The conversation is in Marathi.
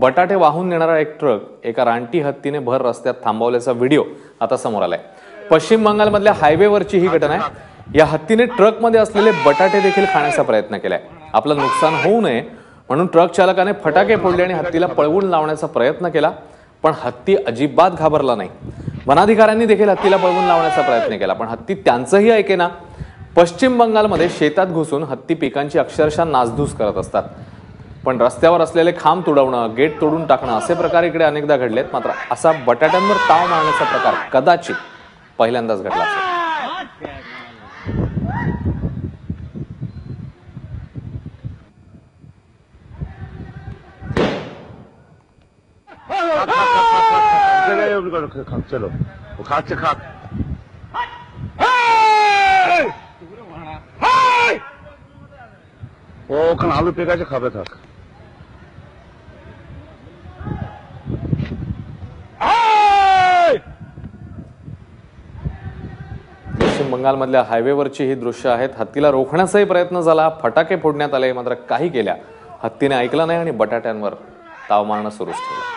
बटाटे वाहून नेणारा एक ट्रक एका रानटी हत्तीने भर रस्त्यात थांबवल्याचा व्हिडिओ आता समोर आलाय. पश्चिम बंगालमधल्या हायवेवरची ही घटना आहे. या हत्तीने ट्रकमध्ये असलेले बटाटे देखील खाण्याचा प्रयत्न केलाय. आपलं नुकसान होऊ नये म्हणून ट्रक चालकाने फटाके फोडले आणि हत्तीला पळवून लावण्याचा प्रयत्न केला पण हत्ती अजिबात घाबरला नाही. वनाधिकाऱ्यांनी देखील हत्तीला पळवून लावण्याचा प्रयत्न केला पण हत्ती त्यांचंही ऐकेना. पश्चिम बंगालमध्ये शेतात घुसून हत्ती पिकांची अक्षरशः नासधूस करत असतात. पण रस्त्यावर असलेले खांब तुडवणं गेट तोडून टाकणं असे प्रकार इकडे अनेकदा घडलेत मात्र असा बटाट्यांवर ताव मारण्याचा प्रकार कदाचित पहिल्यांदाच घडला असेल 오, 그럼 아무 빼가지 가봐, 다. पश्चिम बंगालमधल्या हायवेवरची ही दृश्य आहेत. हत्तीला रोखण्याचाही प्रयत्न झाला. फटाके फोडण्यात आले मात्र काही केल्या. हत्तीने ऐकलं नाही आणि बटाट्यांवर ताव मारणं सुरूच ठेवलं.